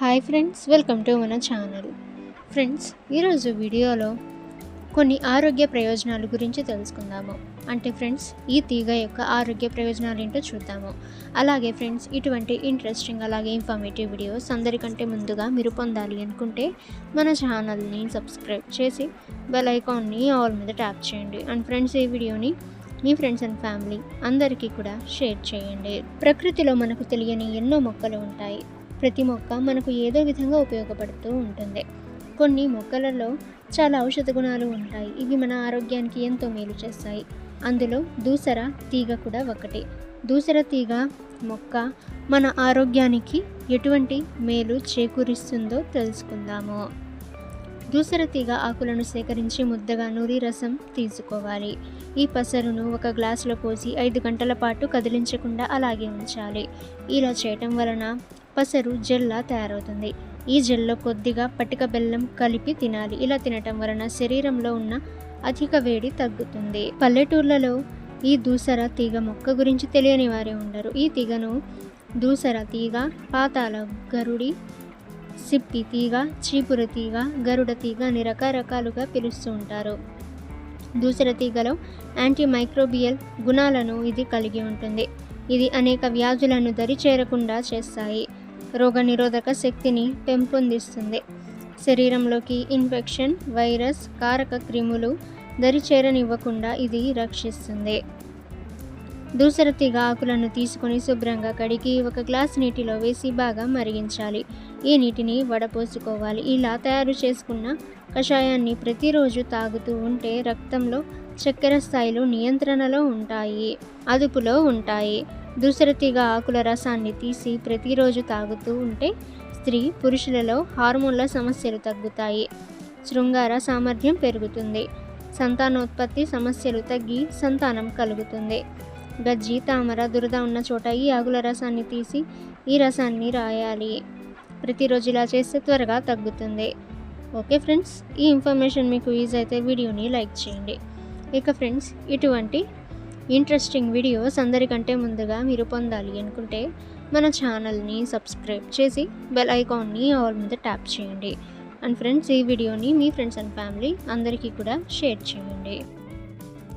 Hi friends welcome to మన channel friends ఈరోజు వీడియోలో కొన్ని ఆరోగ్య ప్రయోజనాల గురించి తెలుసుకుందాము. అంటే ఫ్రెండ్స్ ఈ తీగ యొక్క ఆరోగ్య ప్రయోజనాలు ఏంటో చూద్దాము. అలాగే ఫ్రెండ్స్ ఇటువంటి ఇంట్రెస్టింగ్ అలాగే ఇన్ఫర్మేటివ్ వీడియోస్ అందరికంటే ముందుగా మీరు పొందాలి అనుకుంటే మన ఛానల్ని సబ్స్క్రైబ్ చేసి బెల్ ఐకాన్ని ఆల్ మీద ట్యాప్ చేయండి. అండ్ ఫ్రెండ్స్ ఈ వీడియోని మీ ఫ్రెండ్స్ అండ్ ఫ్యామిలీ అందరికీ కూడా షేర్ చేయండి. ప్రకృతిలో మనకు తెలియని ఎన్నో మొక్కలు ఉంటాయి. ప్రతి మొక్క మనకు ఏదో విధంగా ఉపయోగపడుతూ ఉంటుంది. కొన్ని మొక్కలలో చాలా ఔషధ గుణాలు ఉంటాయి. ఇవి మన ఆరోగ్యానికి ఎంతో మేలు చేస్తాయి. అందులో దూసర తీగ కూడా ఒకటి. దూసర తీగ మొక్క మన ఆరోగ్యానికి ఎటువంటి మేలు చేకూరిస్తుందో తెలుసుకుందాము. దూసర తీగ ఆకులను సేకరించి ముద్దగా నూరి రసం తీసుకోవాలి. ఈ పసరును ఒక గ్లాసులో పోసి ఐదు గంటల పాటు కదిలించకుండా అలాగే ఉంచాలి. ఇలా చేయటం వలన పసరు జెల్లా తయారవుతుంది. ఈ జెల్లో కొద్దిగా పటిక బెల్లం కలిపి తినాలి. ఇలా తినటం వలన శరీరంలో ఉన్న అధిక వేడి తగ్గుతుంది. పల్లెటూర్లలో ఈ దూసర తీగ మొక్క గురించి తెలియని వారే ఉండరు. ఈ తీగను దూసర తీగ పాతాల గరుడి సిప్పి తీగ చీపుర తీగ గరుడ తీగ అని రకరకాలుగా పిలుస్తూ ఉంటారు. దూసర తీగలో యాంటీ మైక్రోబియల్ గుణాలను ఇది కలిగి ఉంటుంది. ఇది అనేక వ్యాధులను దరి చేరకుండా చేస్తాయి. రోగనిరోధక శక్తిని పెంపొందిస్తుంది. శరీరంలోకి ఇన్ఫెక్షన్ వైరస్ కారక క్రిములు దరి చేరనివ్వకుండా ఇది రక్షిస్తుంది. దూసర తీగ ఆకులను తీసుకొని శుభ్రంగా కడిగి ఒక గ్లాస్ నీటిలో వేసి బాగా మరిగించాలి. ఈ నీటిని వడపోసుకోవాలి. ఇలా తయారు చేసుకున్న కషాయాన్ని ప్రతిరోజు తాగుతూ ఉంటే రక్తంలో చక్కెర స్థాయిలు నియంత్రణలో ఉంటాయి అదుపులో ఉంటాయి. దూసర తీగ ఆకుల రసాన్ని తీసి ప్రతిరోజు తాగుతూ ఉంటే స్త్రీ పురుషులలో హార్మోన్ల సమస్యలు తగ్గుతాయి. శృంగార సామర్థ్యం పెరుగుతుంది. సంతానోత్పత్తి సమస్యలు తగ్గి సంతానం కలుగుతుంది. గజ్జి తామర దురద ఉన్న చోట ఈ ఆకుల రసాన్ని తీసి ఈ రసాన్ని రాయాలి. ప్రతిరోజు ఇలా చేస్తే త్వరగా తగ్గుతుంది. ఓకే ఫ్రెండ్స్ ఈ ఇన్ఫర్మేషన్ మీకు యూజ్ అయితే వీడియోని లైక్ చేయండి. ఇక ఫ్రెండ్స్ ఇటువంటి ఇంట్రెస్టింగ్ వీడియోస్ అందరికంటే ముందుగా మీరు పొందాలి అనుకుంటే మన ఛానల్ని సబ్స్క్రైబ్ చేసి బెల్ ఐకాన్ని ఆల్ మీద ట్యాప్ చేయండి. అండ్ ఫ్రెండ్స్ ఈ వీడియోని మీ ఫ్రెండ్స్ అండ్ ఫ్యామిలీ అందరికీ కూడా షేర్ చేయండి.